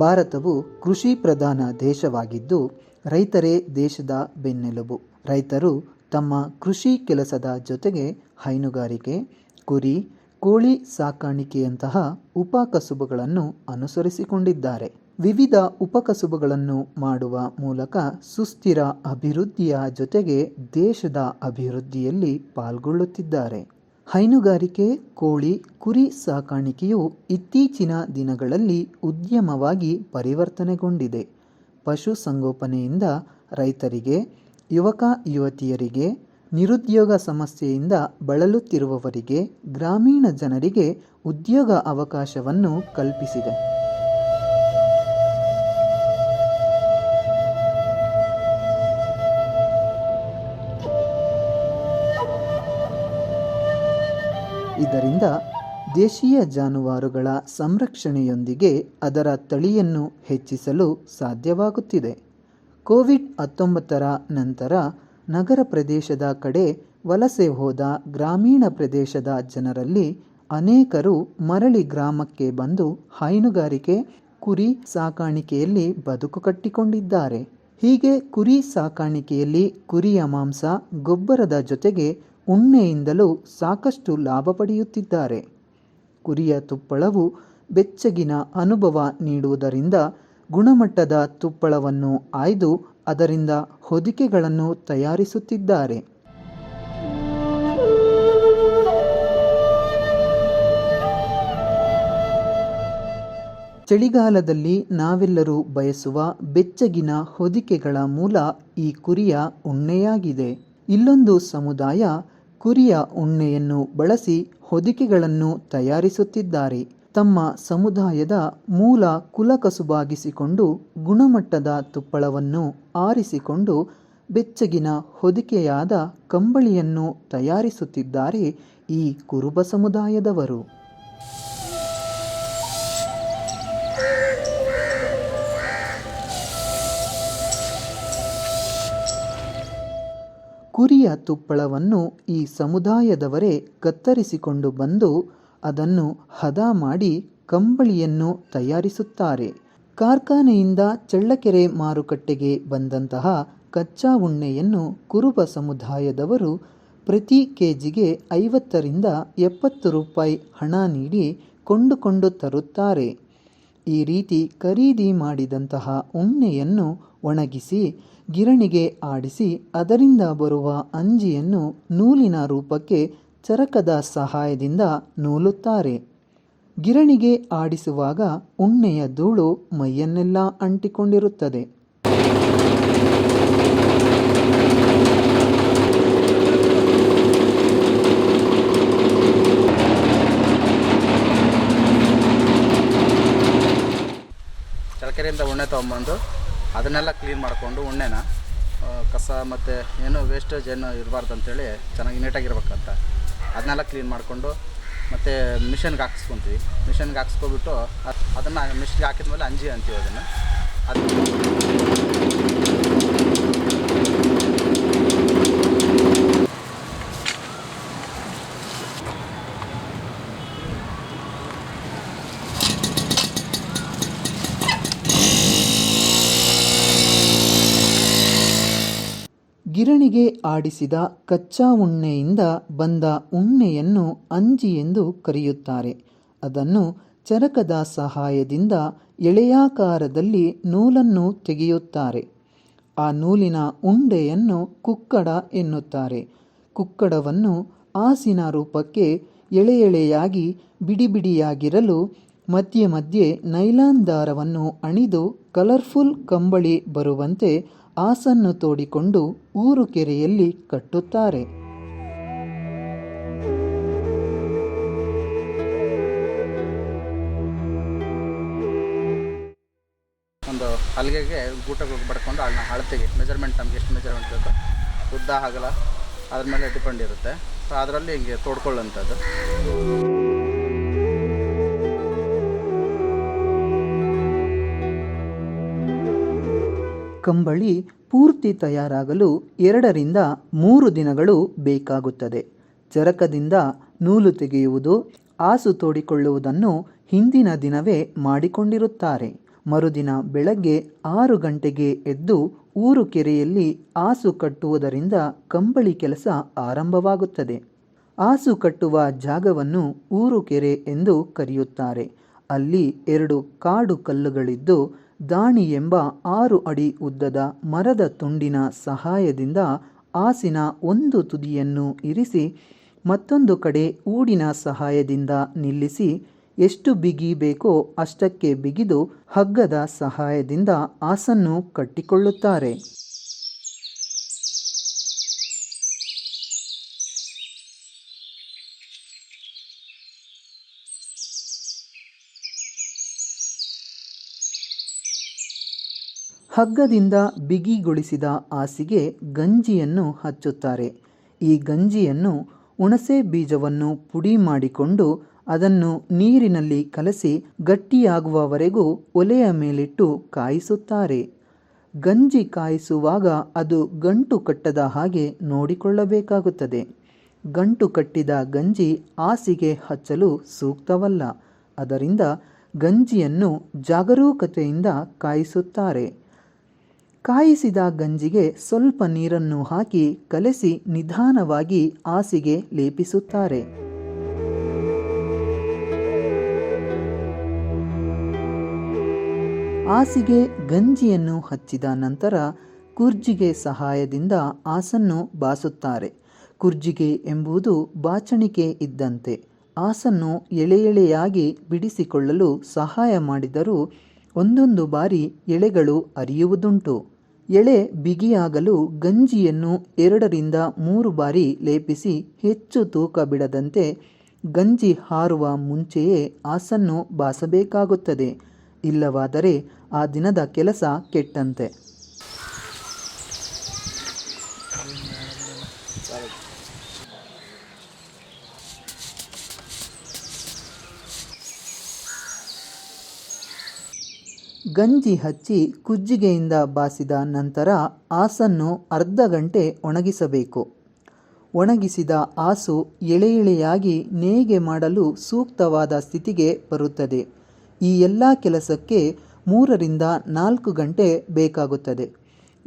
ಭಾರತವು ಕೃಷಿ ಪ್ರಧಾನ ದೇಶವಾಗಿದ್ದು, ರೈತರೇ ದೇಶದ ಬೆನ್ನೆಲುಬು. ರೈತರು ತಮ್ಮ ಕೃಷಿ ಕೆಲಸದ ಜೊತೆಗೆ ಹೈನುಗಾರಿಕೆ, ಕುರಿ, ಕೋಳಿ ಸಾಕಾಣಿಕೆಯಂತಹ ಉಪಕಸುಬುಗಳನ್ನು ಅನುಸರಿಸಿಕೊಂಡಿದ್ದಾರೆ. ವಿವಿಧ ಉಪಕಸುಬುಗಳನ್ನು ಮಾಡುವ ಮೂಲಕ ಸುಸ್ಥಿರ ಅಭಿವೃದ್ಧಿಯ ಜೊತೆಗೆ ದೇಶದ ಅಭಿವೃದ್ಧಿಯಲ್ಲಿ ಪಾಲ್ಗೊಳ್ಳುತ್ತಿದ್ದಾರೆ. ಹೈನುಗಾರಿಕೆ, ಕೋಳಿ, ಕುರಿ ಸಾಕಾಣಿಕೆಯು ಇತ್ತೀಚಿನ ದಿನಗಳಲ್ಲಿ ಉದ್ಯಮವಾಗಿ ಪರಿವರ್ತನೆಗೊಂಡಿದೆ. ಪಶುಸಂಗೋಪನೆಯಿಂದ ರೈತರಿಗೆ, ಯುವಕ ಯುವತಿಯರಿಗೆ, ನಿರುದ್ಯೋಗ ಸಮಸ್ಯೆಯಿಂದ ಬಳಲುತ್ತಿರುವವರಿಗೆ, ಗ್ರಾಮೀಣ ಜನರಿಗೆ ಉದ್ಯೋಗ ಅವಕಾಶವನ್ನು ಕಲ್ಪಿಸಿದೆ. ಇದರಿಂದ ದೇಶೀಯ ಜಾನುವಾರುಗಳ ಸಂರಕ್ಷಣೆಯೊಂದಿಗೆ ಅದರ ತಳಿಯನ್ನು ಹೆಚ್ಚಿಸಲು ಸಾಧ್ಯವಾಗುತ್ತಿದೆ. ಕೋವಿಡ್ ಹತ್ತೊಂಬತ್ತರ ನಂತರ ನಗರ ಪ್ರದೇಶದ ಕಡೆ ವಲಸೆ ಹೋದ ಗ್ರಾಮೀಣ ಪ್ರದೇಶದ ಜನರಲ್ಲಿ ಅನೇಕರು ಮರಳಿ ಗ್ರಾಮಕ್ಕೆ ಬಂದು ಹೈನುಗಾರಿಕೆ, ಕುರಿ ಸಾಕಾಣಿಕೆಯಲ್ಲಿ ಬದುಕು ಕಟ್ಟಿಕೊಂಡಿದ್ದಾರೆ. ಹೀಗೆ ಕುರಿ ಸಾಕಾಣಿಕೆಯಲ್ಲಿ ಕುರಿಯ ಮಾಂಸ, ಗೊಬ್ಬರದ ಜೊತೆಗೆ ಉಣ್ಣೆಯಿಂದಲೂ ಸಾಕಷ್ಟು ಲಾಭ ಪಡೆಯುತ್ತಿದ್ದಾರೆ. ಕುರಿಯ ತುಪ್ಪಳವು ಬೆಚ್ಚಗಿನ ಅನುಭವ ನೀಡುವುದರಿಂದ ಗುಣಮಟ್ಟದ ತುಪ್ಪಳವನ್ನು ಆಯ್ದು ಅದರಿಂದ ಹೊದಿಕೆಗಳನ್ನು ತಯಾರಿಸುತ್ತಿದ್ದಾರೆ. ಚಳಿಗಾಲದಲ್ಲಿ ನಾವೆಲ್ಲರೂ ಬಯಸುವ ಬೆಚ್ಚಗಿನ ಹೊದಿಕೆಗಳ ಮೂಲ ಈ ಕುರಿಯ ಉಣ್ಣೆಯಾಗಿದೆ. ಇಲ್ಲೊಂದು ಸಮುದಾಯ ಕುರಿಯ ಉಣ್ಣೆಯನ್ನು ಬಳಸಿ ಹೊದಿಕೆಗಳನ್ನು ತಯಾರಿಸುತ್ತಿದ್ದಾರೆ. ತಮ್ಮ ಸಮುದಾಯದ ಮೂಲ ಕುಲಕಸುಬಾಗಿಸಿಕೊಂಡು ಗುಣಮಟ್ಟದ ತುಪ್ಪಳವನ್ನು ಆರಿಸಿಕೊಂಡು ಬೆಚ್ಚಗಿನ ಹೊದಿಕೆಯಾದ ಕಂಬಳಿಯನ್ನು ತಯಾರಿಸುತ್ತಿದ್ದಾರೆ ಈ ಕುರುಬ ಸಮುದಾಯದವರು. ಕುರಿಯ ತುಪ್ಪಳವನ್ನು ಈ ಸಮುದಾಯದವರೇ ಕತ್ತರಿಸಿಕೊಂಡು ಬಂದು ಅದನ್ನು ಹದ ಮಾಡಿ ಕಂಬಳಿಯನ್ನು ತಯಾರಿಸುತ್ತಾರೆ. ಕಾರ್ಖಾನೆಯಿಂದ ಚಳ್ಳಕೆರೆ ಮಾರುಕಟ್ಟೆಗೆ ಬಂದಂತಹ ಕಚ್ಚಾ ಉಣ್ಣೆಯನ್ನು ಕುರುಬ ಸಮುದಾಯದವರು ಪ್ರತಿ ಕೆಜಿಗೆ ಐವತ್ತರಿಂದ ಎಪ್ಪತ್ತು ರೂಪಾಯಿ ಹಣ ನೀಡಿ ಕೊಂಡುಕೊಂಡು ತರುತ್ತಾರೆ. ಈ ರೀತಿ ಖರೀದಿ ಮಾಡಿದಂತಹ ಉಣ್ಣೆಯನ್ನು ಒಣಗಿಸಿ ಗಿರಣಿಗೆ ಆಡಿಸಿ ಅದರಿಂದ ಬರುವ ಅಂಜಿಯನ್ನು ನೂಲಿನ ರೂಪಕ್ಕೆ ಚರಕದ ಸಹಾಯದಿಂದ ನೂಲುತ್ತಾರೆ. ಗಿರಣಿಗೆ ಆಡಿಸುವಾಗ ಉಣ್ಣೆಯ ಧೂಳು ಮೈಯನ್ನೆಲ್ಲ ಅಂಟಿಕೊಂಡಿರುತ್ತದೆ. ಚಳಕೆರೆಯಿಂದ ಉಣ್ಣೆ ತೊಗೊಂಬಂದು ಅದನ್ನೆಲ್ಲ ಕ್ಲೀನ್ ಮಾಡಿಕೊಂಡು ಉಣ್ಣೆನ ಕಸ ಮತ್ತು ಏನು ವೇಸ್ಟೇಜ್ ಏನು ಇರಬಾರ್ದು ಅಂತೇಳಿ ಚೆನ್ನಾಗಿ ನೀಟಾಗಿರ್ಬೇಕಂತ ಅದನ್ನೆಲ್ಲ ಕ್ಲೀನ್ ಮಾಡಿಕೊಂಡು ಮತ್ತು ಮಿಷನ್ಗೆ ಹಾಕ್ಸ್ಕೊತೀವಿ. ಮಿಷನ್ಗೆ ಹಾಕ್ಸ್ಕೊಬಿಟ್ಟು ಅದನ್ನು ಮಿಷನ್ಗೆ ಹಾಕಿದ್ಮೇಲೆ ಅಂಜಿ ಅಂತೀವಿ ಅದನ್ನು. ಅದು ಗಿರಣಿಗೆ ಆಡಿಸಿದ ಕಚ್ಚಾ ಉಣ್ಣೆಯಿಂದ ಬಂದ ಉಣ್ಣೆಯನ್ನು ಅಂಜಿ ಎಂದು ಕರೆಯುತ್ತಾರೆ. ಅದನ್ನು ಚರಕದ ಸಹಾಯದಿಂದ ಎಳೆಯಾಕಾರದಲ್ಲಿ ನೂಲನ್ನು ತೆಗೆಯುತ್ತಾರೆ. ಆ ನೂಲಿನ ಉಂಡೆಯನ್ನು ಕುಕ್ಕಡ ಎನ್ನುತ್ತಾರೆ. ಕುಕ್ಕಡವನ್ನು ಆಸಿನ ರೂಪಕ್ಕೆ ಎಳೆ ಎಳೆಯಾಗಿ ಬಿಡಿಬಿಡಿಯಾಗಿರಲು ಮಧ್ಯೆ ಮಧ್ಯೆ ನೈಲಾನ್ ದಾರವನ್ನು ಅಣಿದು ಕಲರ್ಫುಲ್ ಕಂಬಳಿ ಬರುವಂತೆ ಆಸನ್ನು ತೋಡಿಕೊಂಡು ಊರು ಕೆರೆಯಲ್ಲಿ ಕಟ್ಟುತ್ತಾರೆ. ಒಂದು ಅಲ್ಲಿಗೆ ಗೂಟ ಬಡ್ಕೊಂಡು ಅದನ್ನ ಅಳತೆಗೆ ಮೆಜರ್ಮೆಂಟ್ ನಮ್ಗೆ ಎಷ್ಟು ಮೆಜರ್ಮೆಂಟ್ ಬೇಕೋ ಉದ್ದ ಆಗಲ್ಲ. ಅದ್ರ ಮೇಲೆ ಡಿಪೆಂಡ್ ಇರುತ್ತೆ. ಸೊ ಅದರಲ್ಲಿ ಹಿಂಗೆ ತೋಡ್ಕೊಳ್ಳೋಂಥದ್ದು ಕಂಬಳಿ ಪೂರ್ತಿ ತಯಾರಾಗಲು ಎರಡರಿಂದ ಮೂರು ದಿನಗಳು ಬೇಕಾಗುತ್ತದೆ. ಚರಕದಿಂದ ನೂಲು ತೆಗೆಯುವುದು ಆಸು ತೋಡಿಕೊಳ್ಳುವುದನ್ನು ಹಿಂದಿನ ದಿನವೇ ಮಾಡಿಕೊಂಡಿರುತ್ತಾರೆ. ಮರುದಿನ ಬೆಳಗ್ಗೆ ಆರು ಗಂಟೆಗೆ ಎದ್ದು ಊರು ಕೆರೆಯಲ್ಲಿ ಆಸು ಕಟ್ಟುವುದರಿಂದ ಕಂಬಳಿ ಕೆಲಸ ಆರಂಭವಾಗುತ್ತದೆ. ಆಸು ಕಟ್ಟುವ ಜಾಗವನ್ನು ಊರು ಕೆರೆ ಎಂದು ಕರೆಯುತ್ತಾರೆ. ಅಲ್ಲಿ ಎರಡು ಕಾಡು ಕಲ್ಲುಗಳಿದ್ದು ದಾಣಿ ಎಂಬ ಆರು ಅಡಿ ಉದ್ದದ ಮರದ ತುಂಡಿನ ಸಹಾಯದಿಂದ ಆಸಿನ ಒಂದು ತುದಿಯನ್ನು ಇರಿಸಿ ಮತ್ತೊಂದು ಕಡೆ ಊಡಿನ ಸಹಾಯದಿಂದ ನಿಲ್ಲಿಸಿ ಎಷ್ಟು ಬಿಗಿ ಬೇಕೋ ಅಷ್ಟಕ್ಕೆ ಬಿಗಿದು ಹಗ್ಗದ ಸಹಾಯದಿಂದ ಆಸನ್ನು ಕಟ್ಟಿಕೊಳ್ಳುತ್ತಾರೆ. ಹಗ್ಗದಿಂದ ಬಿಗಿಗೊಳಿಸಿದ ಆಸಿಗೆ ಗಂಜಿಯನ್ನು ಹಚ್ಚುತ್ತಾರೆ. ಈ ಗಂಜಿಯನ್ನು ಹುಣಸೆ ಬೀಜವನ್ನು ಪುಡಿ ಮಾಡಿಕೊಂಡು ಅದನ್ನು ನೀರಿನಲ್ಲಿ ಕಲಸಿ ಗಟ್ಟಿಯಾಗುವವರೆಗೂ ಒಲೆಯ ಮೇಲಿಟ್ಟು ಕಾಯಿಸುತ್ತಾರೆ. ಗಂಜಿ ಕಾಯಿಸುವಾಗ ಅದು ಗಂಟು ಕಟ್ಟದ ಹಾಗೆ ನೋಡಿಕೊಳ್ಳಬೇಕಾಗುತ್ತದೆ. ಗಂಟು ಕಟ್ಟಿದ ಗಂಜಿ ಆಸಿಗೆ ಹಚ್ಚಲು ಸೂಕ್ತವಲ್ಲ. ಅದರಿಂದ ಗಂಜಿಯನ್ನು ಜಾಗರೂಕತೆಯಿಂದ ಕಾಯಿಸುತ್ತಾರೆ. ಕಾಯಿಸಿದ ಗಂಜಿಗೆ ಸ್ವಲ್ಪ ನೀರನ್ನು ಹಾಕಿ ಕಲಸಿ ನಿಧಾನವಾಗಿ ಆಸಿಗೆ ಲೇಪಿಸುತ್ತಾರೆ. ಆಸಿಗೆ ಗಂಜಿಯನ್ನು ಹಚ್ಚಿದ ನಂತರ ಕುರ್ಜಿಗೆ ಸಹಾಯದಿಂದ ಆಸನ್ನು ಬಾಸುತ್ತಾರೆ. ಕುರ್ಜಿಗೆ ಎಂಬುದು ಬಾಚಣಿಕೆ ಇದ್ದಂತೆ. ಆಸನ್ನು ಎಳೆ ಎಳೆಯಾಗಿ ಬಿಡಿಸಿಕೊಳ್ಳಲು ಸಹಾಯ ಮಾಡಿದರೂ ಒಂದೊಂದು ಬಾರಿ ಎಳೆಗಳು ಅರಿಯುವುದುಂಟು. ಎಳೆ ಬಿಗಿಯಾಗಲು ಗಂಜಿಯನ್ನು ಎರಡರಿಂದ ಮೂರು ಬಾರಿ ಲೇಪಿಸಿ ಹೆಚ್ಚು ತೂಕ ಬಿಡದಂತೆ ಗಂಜಿ ಹಾರುವ ಮುಂಚೆಯೇ ಆಸನ್ನು ಬಾಸಬೇಕಾಗುತ್ತದೆ. ಇಲ್ಲವಾದರೆ ಆ ದಿನದ ಕೆಲಸ ಕೆಟ್ಟಂತೆ. ಗಂಜಿ ಹಚ್ಚಿ ಕುಜ್ಜಿಗೆಯಿಂದ ಬಾಸಿದ ನಂತರ ಆಸನ್ನು ಅರ್ಧ ಗಂಟೆ ಒಣಗಿಸಬೇಕು. ಒಣಗಿಸಿದ ಆಸು ಎಳೆ ಎಳೆಯಾಗಿ ನೇಯ್ಗೆ ಮಾಡಲು ಸೂಕ್ತವಾದ ಸ್ಥಿತಿಗೆ ಬರುತ್ತದೆ. ಈ ಎಲ್ಲ ಕೆಲಸಕ್ಕೆ ಮೂರರಿಂದ ನಾಲ್ಕು ಗಂಟೆ ಬೇಕಾಗುತ್ತದೆ.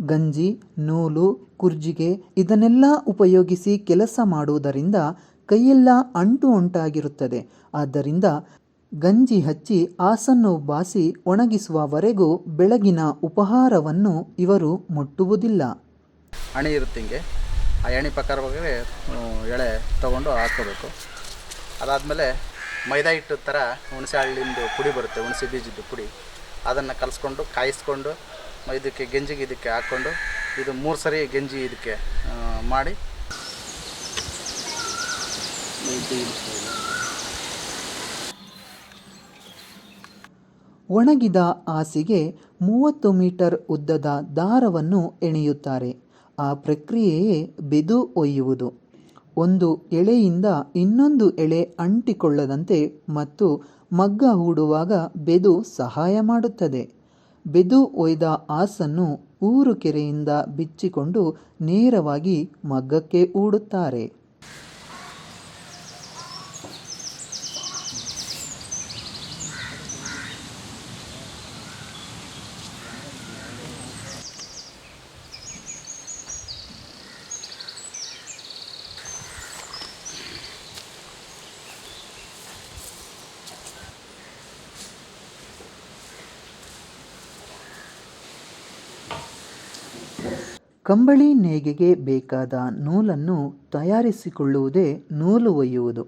ಗಂಜಿ, ನೂಲು, ಕುರ್ಜಿಗೆ ಇದನ್ನೆಲ್ಲ ಉಪಯೋಗಿಸಿ ಕೆಲಸ ಮಾಡುವುದರಿಂದ ಕೈಯೆಲ್ಲ ಅಂಟು ಅಂಟಾಗಿರುತ್ತದೆ ಆದ್ದರಿಂದ ಗಂಜಿ ಹಚ್ಚಿ ಆಸನ್ನು ಬಾಸಿ ಒಣಗಿಸುವವರೆಗೂ ಬೆಳಗಿನ ಉಪಹಾರವನ್ನು ಇವರು ಮುಟ್ಟುವುದಿಲ್ಲ. ಹಣೆ ಇರುತ್ತೆ ಹಿಂಗೆ ಆ ಎಣೆ ಪ್ರಕಾರವಾಗಿ ಎಳೆ ತಗೊಂಡು ಹಾಕೋಬೇಕು ಅದಾದಮೇಲೆ ಮೈದಾ ಹಿಟ್ಟು ಥರ ಹುಣಸೆ ಹಳ್ಳಿಂದು ಪುಡಿ ಬರುತ್ತೆ, ಹುಣಸೆ ಬೀಜದ್ದು ಪುಡಿ. ಅದನ್ನು ಕಲಿಸ್ಕೊಂಡು, ಕಾಯಿಸ್ಕೊಂಡು ಇದಕ್ಕೆ ಗೆಂಜಿಗೆ ಇದಕ್ಕೆ ಹಾಕ್ಕೊಂಡು, ಇದು ಮೂರು ಸರಿ ಗೆಂಜಿ ಇದಕ್ಕೆ ಮಾಡಿ. ಒಣಗಿದ ಆಸಿಗೆ ಮೂವತ್ತು ಮೀಟರ್ ಉದ್ದದ ದಾರವನ್ನು ಎಣೆಯುತ್ತಾರೆ. ಆ ಪ್ರಕ್ರಿಯೆಯೇ ಬೆದು ಒಯ್ಯುವುದು. ಒಂದು ಎಳೆಯಿಂದ ಇನ್ನೊಂದು ಎಳೆ ಅಂಟಿಕೊಳ್ಳದಂತೆ ಮತ್ತು ಮಗ್ಗ ಹೂಡುವಾಗ ಬೆದು ಸಹಾಯ ಮಾಡುತ್ತದೆ. ಬೆದು ಒಯ್ದ ಆಸನ್ನು ಊರು ಕೆರೆಯಿಂದ ಬಿಚ್ಚಿಕೊಂಡು ನೇರವಾಗಿ ಮಗ್ಗಕ್ಕೆ ಹೂಡುತ್ತಾರೆ. ಕಂಬಳಿ ನೇಯ್ಗೆಗೆ ಬೇಕಾದ ನೂಲನ್ನು ತಯಾರಿಸಿಕೊಳ್ಳುವುದೇ ನೂಲು ಒಯ್ಯುವುದು.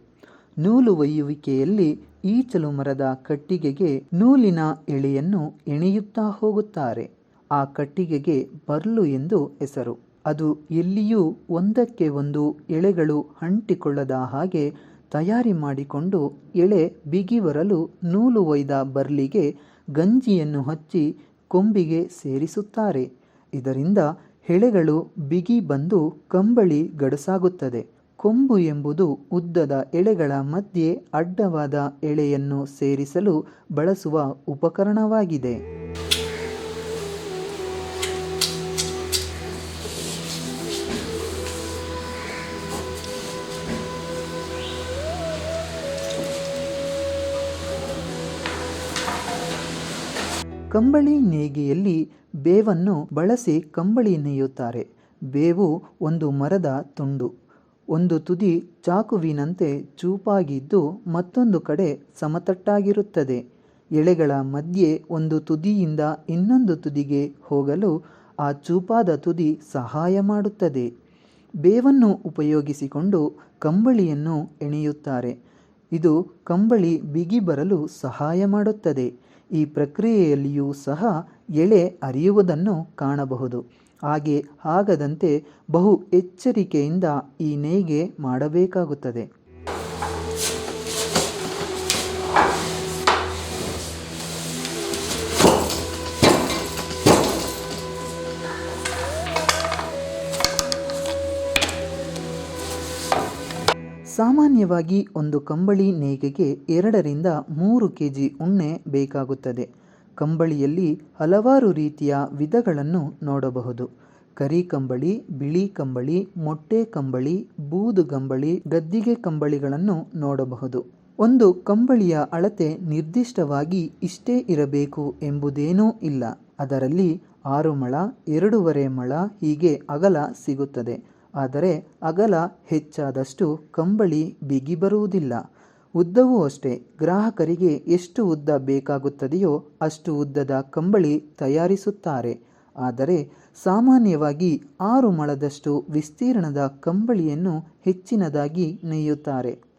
ನೂಲು ಒಯ್ಯುವಿಕೆಯಲ್ಲಿ ಈಚಲು ಮರದ ಕಟ್ಟಿಗೆಗೆ ನೂಲಿನ ಎಳೆಯನ್ನು ಎಣೆಯುತ್ತಾ ಹೋಗುತ್ತಾರೆ. ಆ ಕಟ್ಟಿಗೆಗೆ ಬರ್ಲು ಎಂದು ಹೆಸರು. ಅದು ಎಲ್ಲಿಯೂ ಒಂದಕ್ಕೆ ಒಂದು ಎಳೆಗಳು ಅಂಟಿಕೊಳ್ಳದ ಹಾಗೆ ತಯಾರಿ ಮಾಡಿಕೊಂಡು ಎಳೆ ಬಿಗಿ ಬರಲು ನೂಲು ಒಯ್ದ ಬರ್ಲಿಗೆ ಗಂಜಿಯನ್ನು ಹಚ್ಚಿ ಕೊಂಬಿಗೆ ಸೇರಿಸುತ್ತಾರೆ. ಇದರಿಂದ ಎಳೆಗಳು ಬಿಗಿ ಬಂದು ಕಂಬಳಿ ಗಡಸಾಗುತ್ತದೆ. ಕೊಂಬು ಎಂಬುದು ಉದ್ದದ ಎಳೆಗಳ ಮಧ್ಯೆ ಅಡ್ಡವಾದ ಎಳೆಯನ್ನು ಸೇರಿಸಲು ಬಳಸುವ ಉಪಕರಣವಾಗಿದೆ. ಕಂಬಳಿ ನೇಯ್ಗೆಯಲ್ಲಿ ಬೇವನ್ನು ಬಳಸಿ ಕಂಬಳಿ ನೇಯುತ್ತಾರೆ. ಬೇವು ಒಂದು ಮರದ ತುಂಡು. ಒಂದು ತುದಿ ಚಾಕುವಿನಂತೆ ಚೂಪಾಗಿದ್ದು ಮತ್ತೊಂದು ಕಡೆ ಸಮತಟ್ಟಾಗಿರುತ್ತದೆ. ಎಳೆಗಳ ಮಧ್ಯೆ ಒಂದು ತುದಿಯಿಂದ ಇನ್ನೊಂದು ತುದಿಗೆ ಹೋಗಲು ಆ ಚೂಪಾದ ತುದಿ ಸಹಾಯ ಮಾಡುತ್ತದೆ. ಬೇವನ್ನು ಉಪಯೋಗಿಸಿಕೊಂಡು ಕಂಬಳಿಯನ್ನು ಎಣೆಯುತ್ತಾರೆ. ಇದು ಕಂಬಳಿ ಬಿಗಿ ಬರಲು ಸಹಾಯ ಮಾಡುತ್ತದೆ. ಈ ಪ್ರಕ್ರಿಯೆಯಲ್ಲಿಯೂ ಸಹ ಎಳೆ ಅರಿಯುವುದನ್ನು ಕಾಣಬಹುದು. ಹಾಗೆ ಆಗದಂತೆ ಬಹು ಎಚ್ಚರಿಕೆಯಿಂದ ಈ ನೇಯ್ಗೆ ಮಾಡಬೇಕಾಗುತ್ತದೆ. ಸಾಮಾನ್ಯವಾಗಿ ಒಂದು ಕಂಬಳಿ ನೇಯ್ಗೆಗೆ ಎರಡರಿಂದ ಮೂರು ಕೆ ಜಿ ಉಣ್ಣೆ ಬೇಕಾಗುತ್ತದೆ. ಕಂಬಳಿಯಲ್ಲಿ ಹಲವಾರು ರೀತಿಯ ವಿಧಗಳನ್ನು ನೋಡಬಹುದು. ಕರಿ ಕಂಬಳಿ, ಬಿಳಿ ಕಂಬಳಿ, ಮೊಟ್ಟೆ ಕಂಬಳಿ, ಬೂದು ಕಂಬಳಿ, ಗದ್ದಿಗೆ ಕಂಬಳಿಗಳನ್ನು ನೋಡಬಹುದು. ಒಂದು ಕಂಬಳಿಯ ಅಳತೆ ನಿರ್ದಿಷ್ಟವಾಗಿ ಇಷ್ಟೇ ಇರಬೇಕು ಎಂಬುದೇನೂ ಇಲ್ಲ. ಅದರಲ್ಲಿ ಆರು ಮಳ, ಎರಡೂವರೆ ಮಳ ಹೀಗೆ ಅಗಲ ಸಿಗುತ್ತದೆ. ಆದರೆ ಅಗಲ ಹೆಚ್ಚಾದಷ್ಟು ಕಂಬಳಿ ಬಿಗಿ ಬರುವುದಿಲ್ಲ. ಉದ್ದವೂ ಅಷ್ಟೇ. ಗ್ರಾಹಕರಿಗೆ ಎಷ್ಟು ಉದ್ದ ಬೇಕಾಗುತ್ತದೆಯೋ ಅಷ್ಟು ಉದ್ದದ ಕಂಬಳಿ ತಯಾರಿಸುತ್ತಾರೆ. ಆದರೆ ಸಾಮಾನ್ಯವಾಗಿ ಆರು ಮೊಳದಷ್ಟು ವಿಸ್ತೀರ್ಣದ ಕಂಬಳಿಯನ್ನು ಹೆಚ್ಚಿನದಾಗಿ ನೇಯುತ್ತಾರೆ.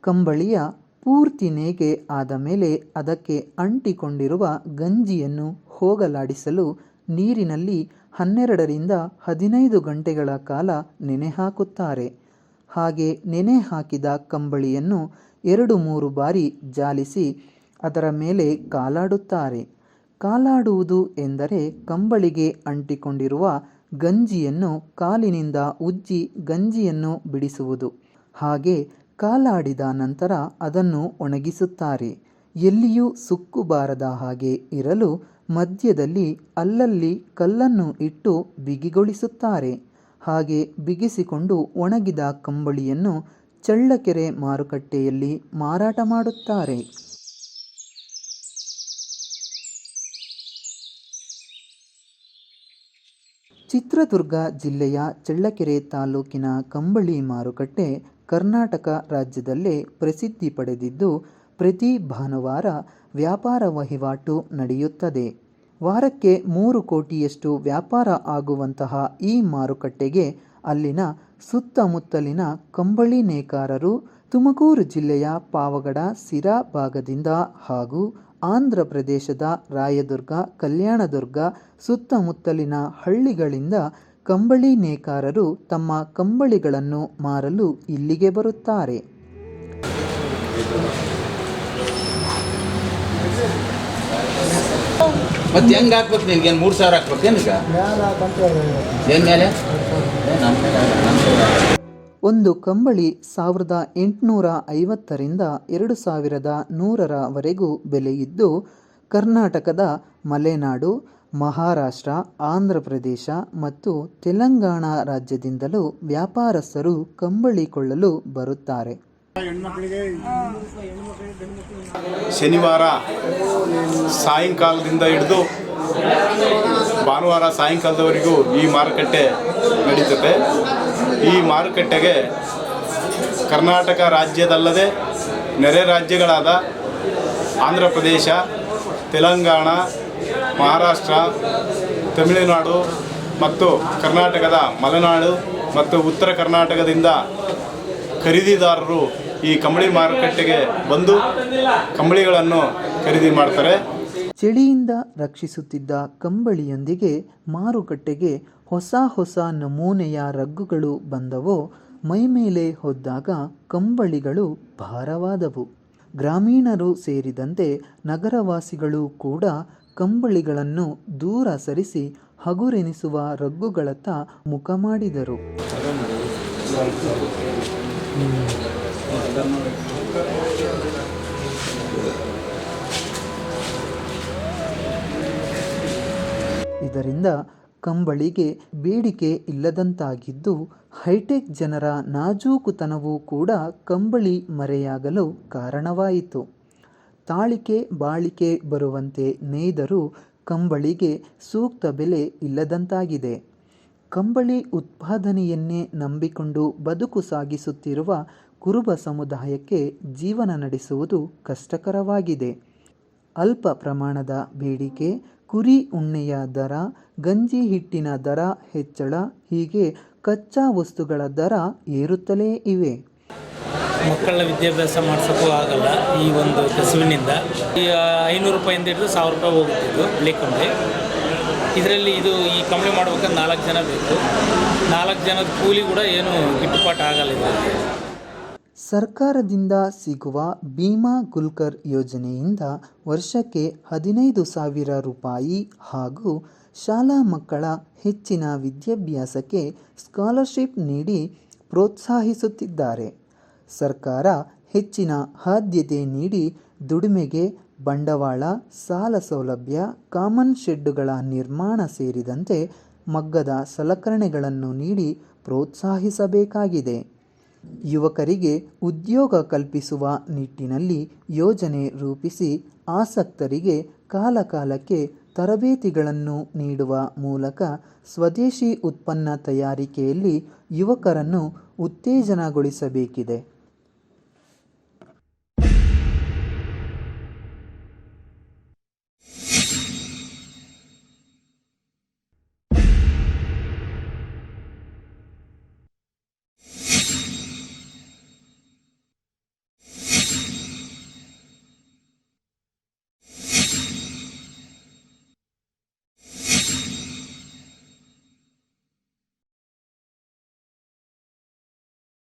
ಕಂಬಳಿಯ ಪೂರ್ತಿ ನೇಯ್ಗೆ ಆದ ಮೇಲೆ ಅದಕ್ಕೆ ಅಂಟಿಕೊಂಡಿರುವ ಗಂಜಿಯನ್ನು ಹೋಗಲಾಡಿಸಲು ನೀರಿನಲ್ಲಿ ಹನ್ನೆರಡರಿಂದ ಹದಿನೈದು ಗಂಟೆಗಳ ಕಾಲ ನೆನೆ ಹಾಕುತ್ತಾರೆ ಹಾಗೆ ನೆನೆ ಹಾಕಿದ ಕಂಬಳಿಯನ್ನು ಎರಡು ಮೂರು ಬಾರಿ ಜಾಲಿಸಿ ಅದರ ಮೇಲೆ ಕಾಲಾಡುತ್ತಾರೆ. ಕಾಲಾಡುವುದು ಎಂದರೆ ಕಂಬಳಿಗೆ ಅಂಟಿಕೊಂಡಿರುವ ಗಂಜಿಯನ್ನು ಕಾಲಿನಿಂದ ಉಜ್ಜಿ ಗಂಜಿಯನ್ನು ಬಿಡಿಸುವುದು. ಹಾಗೆ ಕಾಲಾಡಿದ ನಂತರ ಅದನ್ನು ಒಣಗಿಸುತ್ತಾರೆ. ಎಲ್ಲಿಯೂ ಸುಕ್ಕು ಬಾರದ ಹಾಗೆ ಇರಲು ಮಧ್ಯದಲ್ಲಿ ಅಲ್ಲಲ್ಲಿ ಕಲ್ಲನ್ನು ಇಟ್ಟು ಬಿಗಿಗೊಳಿಸುತ್ತಾರೆ. ಹಾಗೆ ಬಿಗಿಸಿಕೊಂಡು ಒಣಗಿದ ಕಂಬಳಿಯನ್ನು ಚಳ್ಳಕೆರೆ ಮಾರುಕಟ್ಟೆಯಲ್ಲಿ ಮಾರಾಟ ಮಾಡುತ್ತಾರೆ. ಚಿತ್ರದುರ್ಗ ಜಿಲ್ಲೆಯ ಚಳ್ಳಕೆರೆ ತಾಲೂಕಿನ ಕಂಬಳಿ ಮಾರುಕಟ್ಟೆ ಕರ್ನಾಟಕ ರಾಜ್ಯದಲ್ಲೇ ಪ್ರಸಿದ್ಧಿ ಪಡೆದಿದ್ದು ಪ್ರತಿ ಭಾನುವಾರ ವ್ಯಾಪಾರ ವಹಿವಾಟು ನಡೆಯುತ್ತದೆ. ವಾರಕ್ಕೆ ಮೂರು ಕೋಟಿಯಷ್ಟು ವ್ಯಾಪಾರ ಆಗುವಂತಹ ಈ ಮಾರುಕಟ್ಟೆಗೆ ಅಲ್ಲಿನ ಸುತ್ತಮುತ್ತಲಿನ ಕಂಬಳಿ ನೇಕಾರರು ತುಮಕೂರು ಜಿಲ್ಲೆಯ ಪಾವಗಡ ಸಿರಾ ಭಾಗದಿಂದ ಹಾಗೂ ಆಂಧ್ರ ಪ್ರದೇಶದ ರಾಯದುರ್ಗ, ಕಲ್ಯಾಣದುರ್ಗ ಸುತ್ತಮುತ್ತಲಿನ ಹಳ್ಳಿಗಳಿಂದ ಕಂಬಳಿ ನೇಕಾರರು ತಮ್ಮ ಕಂಬಳಿಗಳನ್ನು ಮಾರಲು ಇಲ್ಲಿಗೆ ಬರುತ್ತಾರೆ. ಮತ್ತೆ ಹೆಂಗ್ ಹಾಕ್ಬೇಕು ನಿನ್ಗೆ? ಮೂರು ಸಾವಿರ ಅಲ್ಲ. ಒಂದು ಕಂಬಳಿ ಸಾವಿರದ ಎಂಟುನೂರ ಐವತ್ತರಿಂದ ಎರಡು ಸಾವಿರದ ನೂರರವರೆಗೂ ಬೆಲೆಯಿದ್ದು ಕರ್ನಾಟಕದ ಮಲೆನಾಡು ಮಹಾರಾಷ್ಟ್ರ, ಆಂಧ್ರ ಪ್ರದೇಶ ಮತ್ತು ತೆಲಂಗಾಣ ರಾಜ್ಯದಿಂದಲೂ ವ್ಯಾಪಾರಸ್ಥರು ಕಂಬಳಿ ಕೊಳ್ಳಲು ಬರುತ್ತಾರೆ. ಶನಿವಾರ ಸಾಯಂಕಾಲದಿಂದ ಹಿಡಿದು ಭಾನುವಾರ ಸಾಯಂಕಾಲದವರೆಗೂ ಈ ಮಾರುಕಟ್ಟೆ ನಡೀತದೆ. ಈ ಮಾರುಕಟ್ಟೆಗೆ ಕರ್ನಾಟಕ ರಾಜ್ಯದಲ್ಲದೆ ನೆರೆ ರಾಜ್ಯಗಳಾದ ಆಂಧ್ರ ಪ್ರದೇಶ, ತೆಲಂಗಾಣ ಮಹಾರಾಷ್ಟ್ರ, ತಮಿಳುನಾಡು ಮತ್ತು ಕರ್ನಾಟಕದ ಮಲೆನಾಡು ಮತ್ತು ಉತ್ತರ ಕರ್ನಾಟಕದಿಂದ ಖರೀದಿದಾರರು ಈ ಕಂಬಳಿ ಮಾರುಕಟ್ಟೆಗೆ ಬಂದು ಕಂಬಳಿಗಳನ್ನು ಖರೀದಿ ಮಾಡ್ತಾರೆ. ಚಳಿಯಿಂದ ರಕ್ಷಿಸುತ್ತಿದ್ದ ಕಂಬಳಿಯೊಂದಿಗೆ ಮಾರುಕಟ್ಟೆಗೆ ಹೊಸ ಹೊಸ ನಮೂನೆಯ ರಗ್ಗುಗಳು ಬಂದವೋ ಮೈಮೇಲೆ ಹೊದ್ದಾಗ ಕಂಬಳಿಗಳು ಭಾರವಾದವು. ಗ್ರಾಮೀಣರು ಸೇರಿದಂತೆ ನಗರವಾಸಿಗಳು ಕೂಡ ಕಂಬಳಿಗಳನ್ನು ದೂರ ಸರಿಸಿ ಹಗುರೆನಿಸುವ ರಗ್ಗುಗಳತ್ತ ಮುಖ ಮಾಡಿದರು ಇದರಿಂದ ಕಂಬಳಿಗೆ ಬೇಡಿಕೆ ಇಲ್ಲದಂತಾಗಿದ್ದು, ಹೈಟೆಕ್ ಜನರ ನಾಜೂಕುತನವೂ ಕೂಡ ಕಂಬಳಿ ಮರೆಯಾಗಲು ಕಾರಣವಾಯಿತು. ತಾಳಿಕೆ ಬಾಳಿಕೆ ಬರುವಂತೆ ನೇಯ್ದರೂ ಕಂಬಳಿಗೆ ಸೂಕ್ತ ಬೆಲೆ ಇಲ್ಲದಂತಾಗಿದೆ. ಕಂಬಳಿ ಉತ್ಪಾದನೆಯನ್ನೇ ನಂಬಿಕೊಂಡು ಬದುಕು ಸಾಗಿಸುತ್ತಿರುವ ಕುರುಬ ಸಮುದಾಯಕ್ಕೆ ಜೀವನ ನಡೆಸುವುದು ಕಷ್ಟಕರವಾಗಿದೆ. ಅಲ್ಪ ಪ್ರಮಾಣದ ಬೇಡಿಕೆ, ಕುರಿ ಉಣ್ಣೆಯ ದರ, ಗಂಜಿ ಹಿಟ್ಟಿನ ದರ ಹೆಚ್ಚಳ ಹೀಗೆ ಕಚ್ಚಾ ವಸ್ತುಗಳ ದರ ಏರುತ್ತಲೇ ಇವೆ. ಮಕ್ಕಳ ವಿದ್ಯಾಭ್ಯಾಸ ಮಾಡಿಸೋಕ್ಕೂ ಆಗಲ್ಲ ಈ ಒಂದು ಕಸುವಿನಿಂದ. ಈ ಐನೂರು ರೂಪಾಯಿಂದ ಹಿಡಿದು ಸಾವಿರ ರೂಪಾಯಿ ಹೋಗುತ್ತಿದ್ದು ಬಿಳಿ ಕಂಬಳಿ ಇದರಲ್ಲಿ ಇದು ಈ ಕಂಬಳಿ ಮಾಡ್ಬೇಕಾದ್ರೆ ನಾಲ್ಕು ಜನ ಬೇಕು. ನಾಲ್ಕು ಜನದ ಕೂಲಿ ಕೂಡ ಏನು ಗಿಟ್ಟುಪಾಟ ಆಗಲ್ಲ ಇದರಲ್ಲಿ. ಸರ್ಕಾರದಿಂದ ಸಿಗುವ ಭೀಮಾ ಗುಲ್ಕರ್ ಯೋಜನೆಯಿಂದ ವರ್ಷಕ್ಕೆ ಹದಿನೈದು ಸಾವಿರ ರೂಪಾಯಿ ಹಾಗೂ ಶಾಲಾ ಮಕ್ಕಳ ಹೆಚ್ಚಿನ ವಿದ್ಯಾಭ್ಯಾಸಕ್ಕೆ ಸ್ಕಾಲರ್ಶಿಪ್ ನೀಡಿ ಪ್ರೋತ್ಸಾಹಿಸುತ್ತಿದ್ದಾರೆ. ಸರ್ಕಾರ ಹೆಚ್ಚಿನ ಆದ್ಯತೆ ನೀಡಿ ದುಡಿಮೆಗೆ ಬಂಡವಾಳ, ಸಾಲ ಸೌಲಭ್ಯ ಕಾಮನ್ ಶೆಡ್ಡುಗಳ ನಿರ್ಮಾಣ ಸೇರಿದಂತೆ ಮಗ್ಗದ ಸಲಕರಣೆಗಳನ್ನು ನೀಡಿ ಪ್ರೋತ್ಸಾಹಿಸಬೇಕಾಗಿದೆ. ಯುವಕರಿಗೆ ಉದ್ಯೋಗ ಕಲ್ಪಿಸುವ ನಿಟ್ಟಿನಲ್ಲಿ ಯೋಜನೆ ರೂಪಿಸಿ ಆಸಕ್ತರಿಗೆ ಕಾಲಕಾಲಕ್ಕೆ ತರಬೇತಿಗಳನ್ನು ನೀಡುವ ಮೂಲಕ ಸ್ವದೇಶಿ ಉತ್ಪನ್ನ ತಯಾರಿಕೆಯಲ್ಲಿ ಯುವಕರನ್ನು ಉತ್ತೇಜನಗೊಳಿಸಬೇಕಿದೆ.